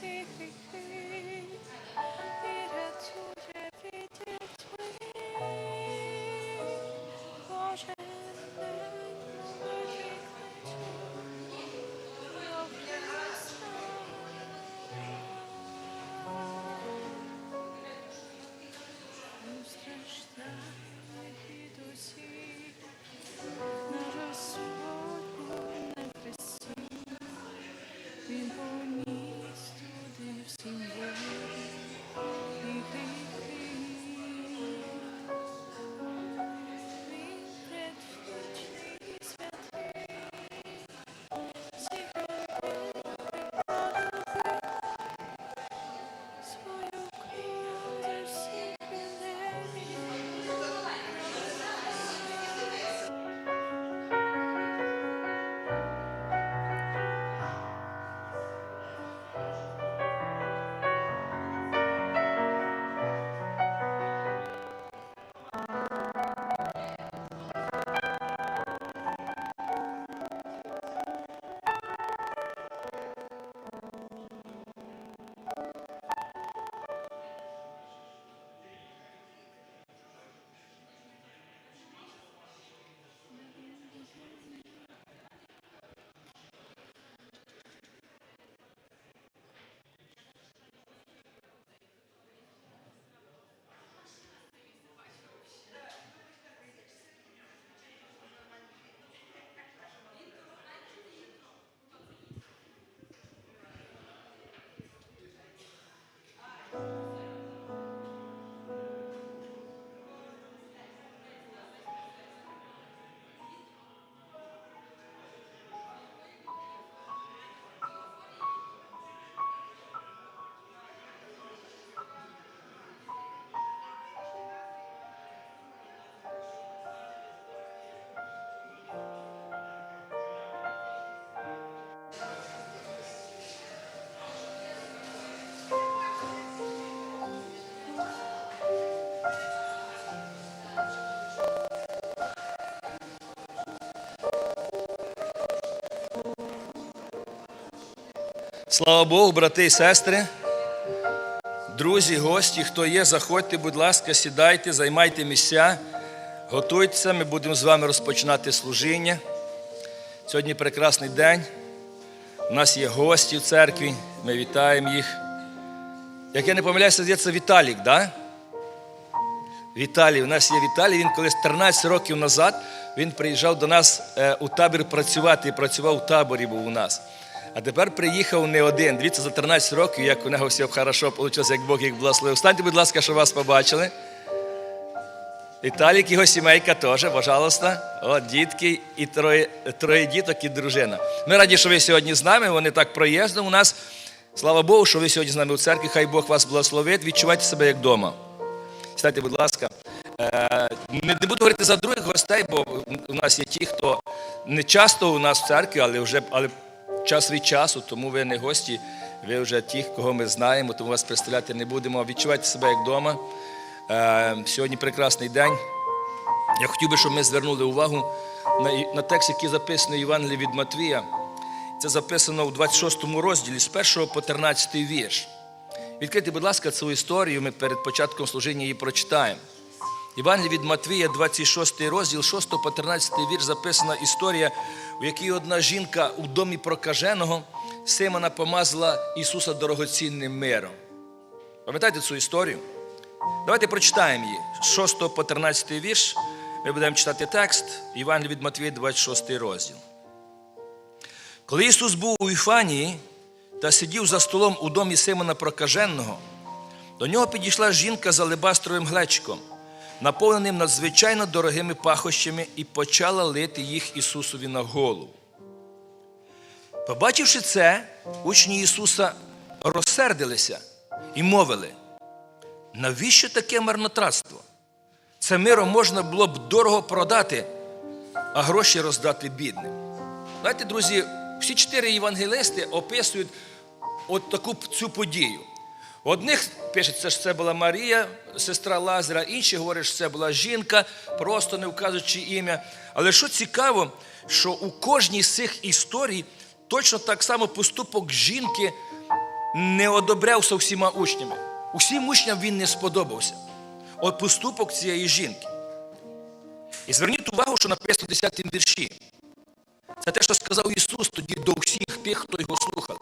see Слава Богу, брати і сестри, друзі, гості, хто є, заходьте, будь ласка, сідайте, займайте місця, готуйтеся, ми будемо з вами розпочинати служіння. Сьогодні прекрасний день. У нас є гості в церкві, ми вітаємо їх. Як я не помиляюся, здається, Віталік, да? Віталій, у нас є Віталій, він колись 13 років назад він приїжджав до нас е, у табір працювати і працював у таборі був у нас. А тепер приїхав не один. Дивіться, за 13 років, як у нього все хорошо вийшло, як Бог їх благословив. Встаньте, будь ласка, щоб вас побачили. Віталік, його сімейка теж, пожалуйста. О, дітки і троє, троє діток і дружина. Ми раді, що ви сьогодні з нами. Вони так проїздом у нас. Слава Богу, що ви сьогодні з нами у церкві. Хай Бог вас благословить. Відчувайте себе як вдома. Сідайте, будь ласка. Е, не буду говорити за других гостей, бо у нас є ті, хто не часто у нас в церкві, але вже але час від часу, тому ви не гості, ви вже ті, кого ми знаємо, тому вас представляти не будемо. Відчувайте себе як вдома. Е, Сьогодні прекрасний день. Я хотів би, щоб ми звернули увагу на, текст, який записаний в Євангелії від Матвія. Це записано у 26 розділі з 1 по 13 вірш. Відкрийте, будь ласка, цю історію, ми перед початком служіння її прочитаємо. Євангелій від Матвія, 26 розділ, 6 по 13 вірш записана історія, в якій одна жінка у домі прокаженого Симона помазала Ісуса дорогоцінним миром. Пам'ятаєте цю історію? Давайте прочитаємо її. 6 по 13 вірш ми будемо читати текст Євангелія від Матвія, 26 розділ. Коли Ісус був у Іфанії та сидів за столом у домі Симона Прокаженого, до нього підійшла жінка з алебастровим глечиком, наповненим надзвичайно дорогими пахощами, і почала лити їх Ісусові на голову. Побачивши це, учні Ісуса розсердилися і мовили, навіщо таке марнотратство? Це миро можна було б дорого продати, а гроші роздати бідним. Знаєте, друзі, всі чотири євангелисти описують от таку цю подію. Одних пишеться, що це була Марія, сестра Лазаря, інші говорять, що це була жінка, просто не вказуючи ім'я. Але що цікаво, що у кожній з цих історій точно так само поступок жінки не одобрявся всіма учнями. Усім учням він не сподобався. От поступок цієї жінки. І зверніть увагу, що написано в 10 вірші. Це те, що сказав Ісус тоді до всіх тих, хто його слухав.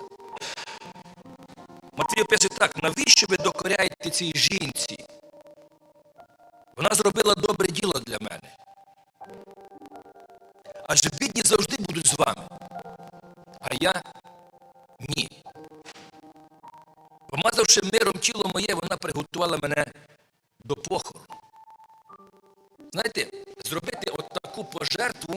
Матвій описує так, навіщо ви докоряєте цій жінці? Вона зробила добре діло для мене. Адже бідні завжди будуть з вами. А я ні. Помазавши миром тіло моє, вона приготувала мене до похорону. Знаєте, зробити от таку пожертву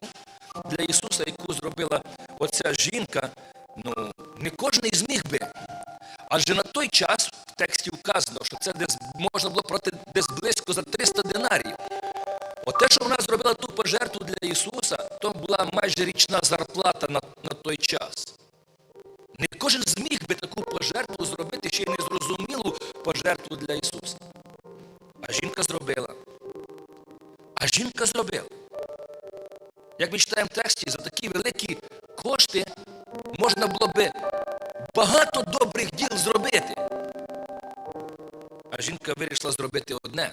для Ісуса, яку зробила оця жінка, ну, не кожен зміг би. Адже на той час в тексті вказано, що це десь можна було проти десь близько за 300 динарів. От те, що вона зробила ту пожертву для Ісуса, то була майже річна зарплата на, на той час. Не кожен зміг би таку пожертву зробити ще й незрозумілу пожертву для Ісуса. А жінка зробила. А жінка зробила. Як ми читаємо в тексті, за такі великі кошти можна було би багато добрих діл зробити. А жінка вирішила зробити одне.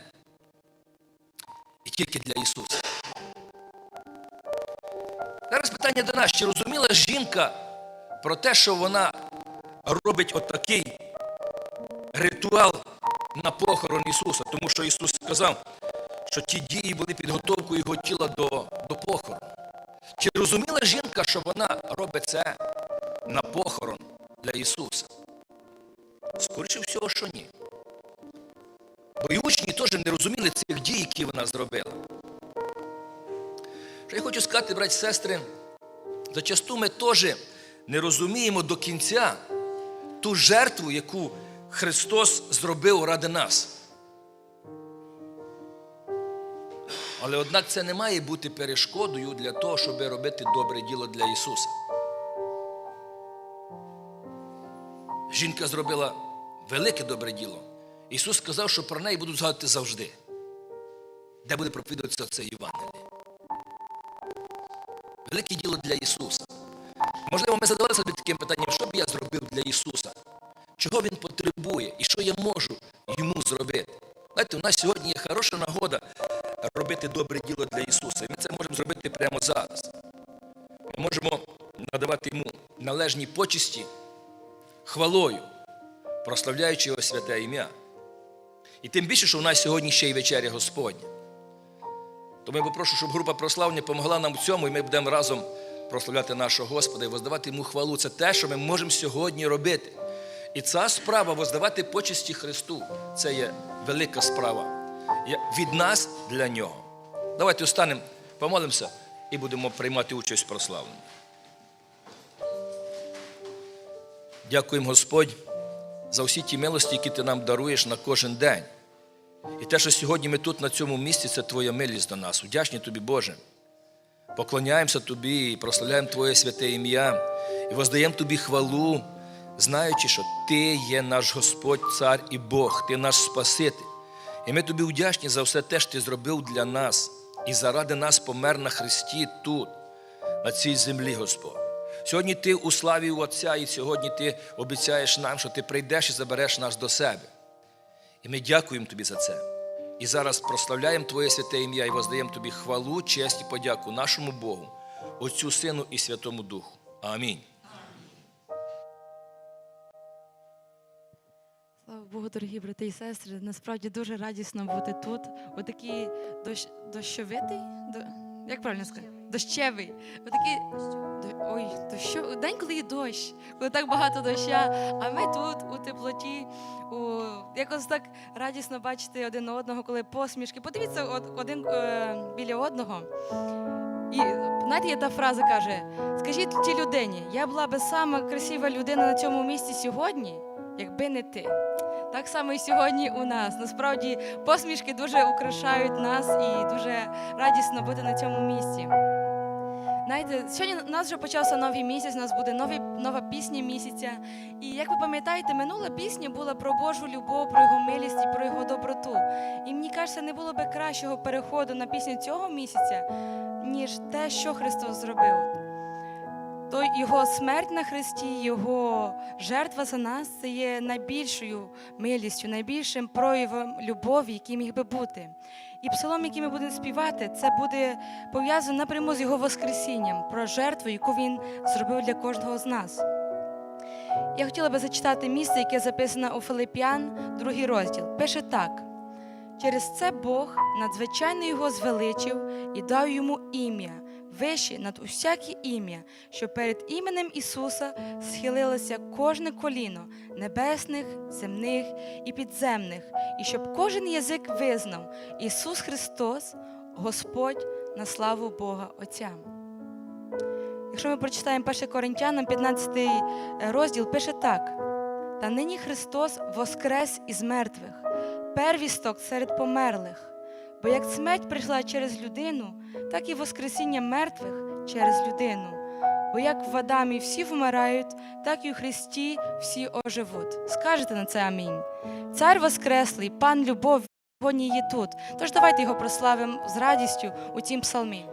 І тільки для Ісуса. Зараз питання до нас, чи розуміла жінка про те, що вона робить отакий ритуал на похорон Ісуса, тому що Ісус сказав, що ті дії були підготовкою його тіла до, до похорону. Чи розуміла жінка, що вона робить це на похорон для Ісуса? Скоріше всього, що ні. Бо і учні теж не розуміли цих дій, які вона зробила. Що я хочу сказати, браті і сестри, зачасту ми теж не розуміємо до кінця ту жертву, яку Христос зробив ради нас. Але однак це не має бути перешкодою для того, щоб робити добре діло для Ісуса. Жінка зробила велике добре діло. Ісус сказав, що про неї будуть згадувати завжди. Де буде проповідуватися це Євангеліє? Велике діло для Ісуса. Можливо, ми задавалися собі таким питанням, що б я зробив для Ісуса? Чого Він потребує і що я можу йому зробити? Знаєте, у нас сьогодні є хороша нагода робити добре діло для Ісуса. І ми це можемо зробити прямо зараз. Ми можемо надавати йому належні почесті хвалою, прославляючи його святе ім'я. І тим більше, що у нас сьогодні ще й вечеря Господня. Тому я попрошу, щоб група прославлення допомогла нам в цьому, і ми будемо разом прославляти нашого Господа і воздавати йому хвалу. Це те, що ми можемо сьогодні робити. І ця справа воздавати почесті Христу це є велика справа від нас для нього. Давайте устанемо, помолимося і будемо приймати участь в прославленні. Дякуємо, Господь, за всі ті милості, які ти нам даруєш на кожен день. І те, що сьогодні ми тут, на цьому місці, це Твоя милість до нас. Удячні Тобі, Боже. Поклоняємося Тобі і прославляємо Твоє святе ім'я і воздаємо Тобі хвалу, знаючи, що Ти є наш Господь, Цар і Бог, Ти наш Спаситель. І ми тобі вдячні за все те, що ти зробив для нас і заради нас помер на Христі тут, на цій землі, Господь. Сьогодні ти у славі у Отця, і сьогодні ти обіцяєш нам, що ти прийдеш і забереш нас до себе. І ми дякуємо тобі за це. І зараз прославляємо Твоє святе ім'я і воздаємо тобі хвалу, честь і подяку нашому Богу, Отцю Сину і Святому Духу. Амінь. Слава Богу, дорогі брати і сестри. Насправді дуже радісно бути тут. Отакий дощ, дощовитий, до, як правильно сказати? Дощевий. Отакий, ой, дощо, день, коли є дощ, коли так багато доща, а ми тут у теплоті, у, якось так радісно бачити один одного, коли посмішки. Подивіться один е, біля одного. І знаєте, є та фраза каже: скажіть тій людині, я була би сама красива людина на цьому місці сьогодні, якби не ти. Так само і сьогодні у нас. Насправді посмішки дуже украшають нас і дуже радісно бути на цьому місці. Знаєте, сьогодні у нас вже почався новий місяць, у нас буде новий, нова пісня місяця. І як ви пам'ятаєте, минула пісня була про Божу любов, про його милість і про його доброту. І мені кажеться, не було би кращого переходу на пісню цього місяця, ніж те, що Христос зробив. То його смерть на Христі, його жертва за нас це є найбільшою милістю, найбільшим проявом любові, який міг би бути. І псалом, який ми будемо співати, це буде пов'язано напряму з його Воскресінням, про жертву, яку він зробив для кожного з нас. Я хотіла би зачитати місце, яке записано у Филип'ян, другий розділ. Пише так: через це Бог надзвичайно його звеличив і дав йому ім'я, вище над усяке ім'я, що перед іменем Ісуса схилилося кожне коліно небесних, земних і підземних, і щоб кожен язик визнав Ісус Христос, Господь на славу Бога Отця. Якщо ми прочитаємо 1 Коринтянам 15 розділ, пише так: Та нині Христос воскрес із мертвих, первісток серед померлих. Бо як смерть прийшла через людину, так і Воскресіння мертвих через людину. Бо як в Адамі всі вмирають, так і у Христі всі оживуть. Скажете на це амінь. Цар Воскреслий, пан любов, сьогодні є тут. Тож давайте його прославимо з радістю у цім псалмі.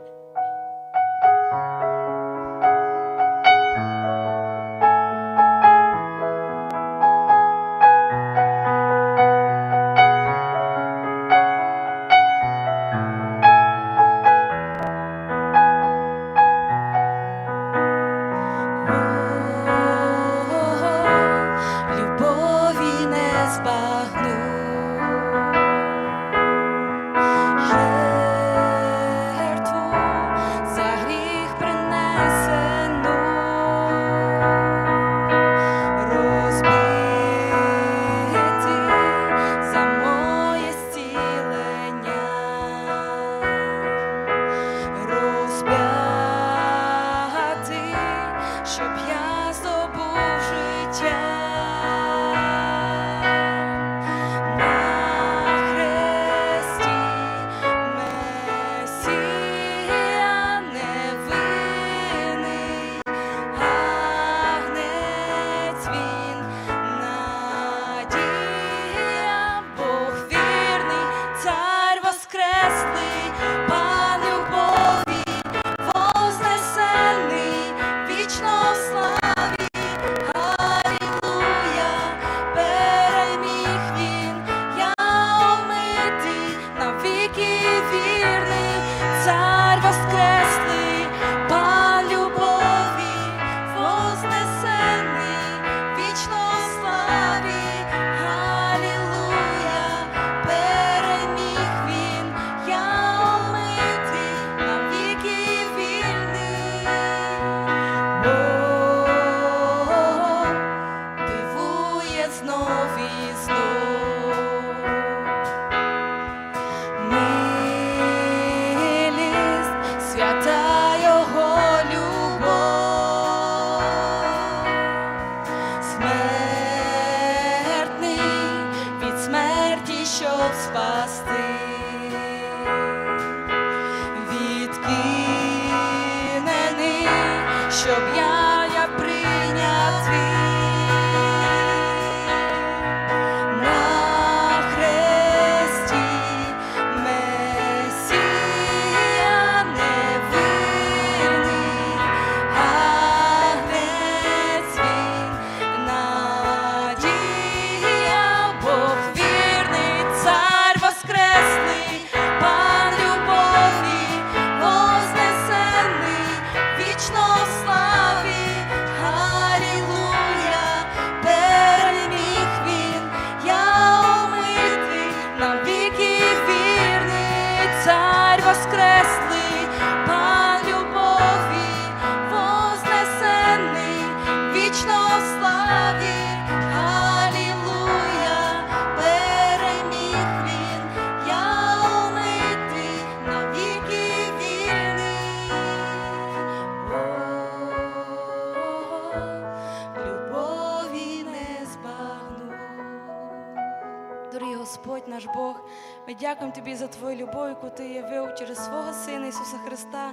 Дякуємо Тобі за Твою любов, яку Ти явив через свого Сина Ісуса Христа.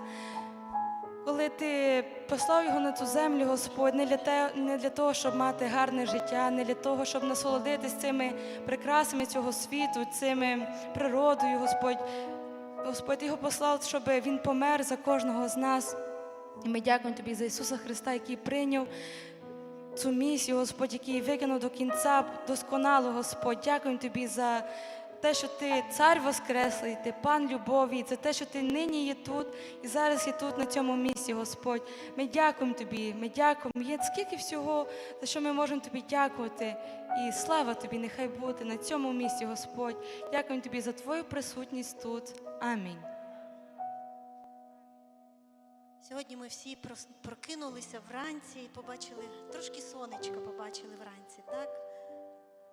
Коли ти послав його на цю землю, Господь, не для, те, не для того, щоб мати гарне життя, не для того, щоб насолодитись цими прикрасами цього світу, цими природою, Господь. Господь його послав, щоб він помер за кожного з нас. І ми дякуємо Тобі за Ісуса Христа, який прийняв цю місію, Господь, який викинув до кінця досконало, Господь. Дякуємо Тобі за те, що ти цар Воскреслий, ти пан любові, за те, що ти нині є тут і зараз є тут, на цьому місці, Господь. Ми дякуємо Тобі, ми дякуємо. Є скільки всього, за що ми можемо Тобі дякувати. І слава Тобі, нехай буде на цьому місці, Господь. Дякуємо Тобі за Твою присутність тут. Амінь. Сьогодні ми всі прокинулися вранці і побачили, трошки сонечка побачили вранці, так?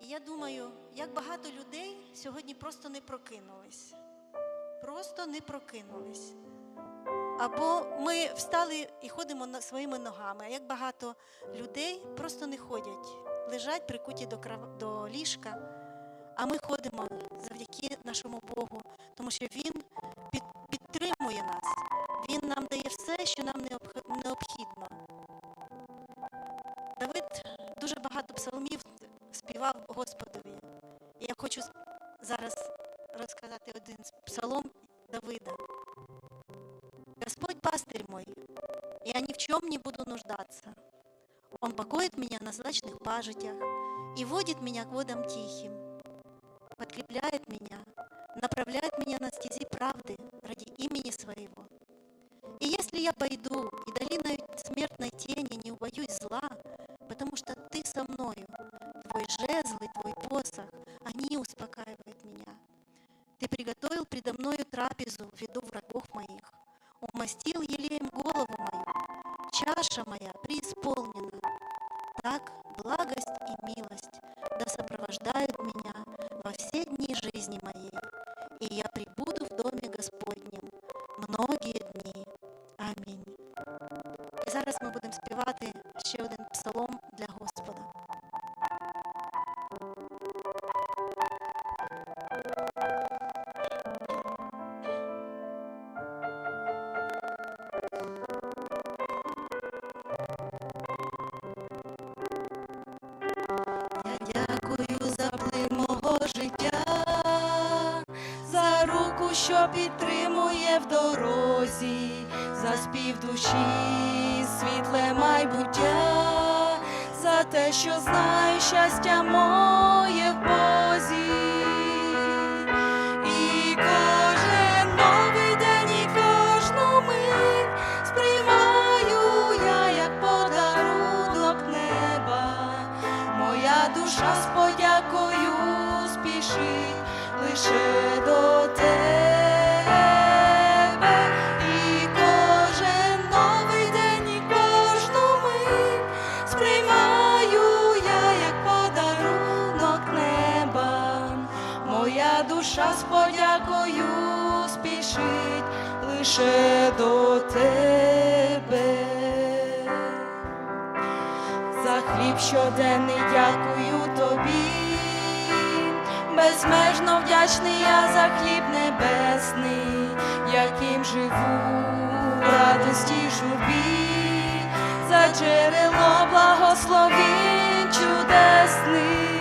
І я думаю, як багато людей сьогодні просто не прокинулись. Просто не прокинулись. Або ми встали і ходимо своїми ногами, а як багато людей просто не ходять, лежать прикуті до, крав... до ліжка, а ми ходимо завдяки нашому Богу, тому що Він під... підтримує нас. Він нам дає все, що нам необх- необхідно. Давид дуже багато псалмів співав Господові. І я хочу с- зараз розказати один з псалом Давида. Господь пастырь мой, я ни в чем не буду нуждаться. Он покоит меня на злачных пажитях и водит меня к водам тихим, подкрепляет меня, направляет меня на стези правды ради имени своего. И если я пойду и долиной смертной тени не убоюсь зла, потому что ты со мною, твой жезл и твой посох, они успокаивают меня. Ты приготовил предо мною трапезу в виду врагов моих, умастил елеем голову мою, чаша моя преисполнена. Так благость и милость да сопровождают меня во все дни жизни моей, te amo. Яким живу радості журбі, за джерело благословінь чудесних.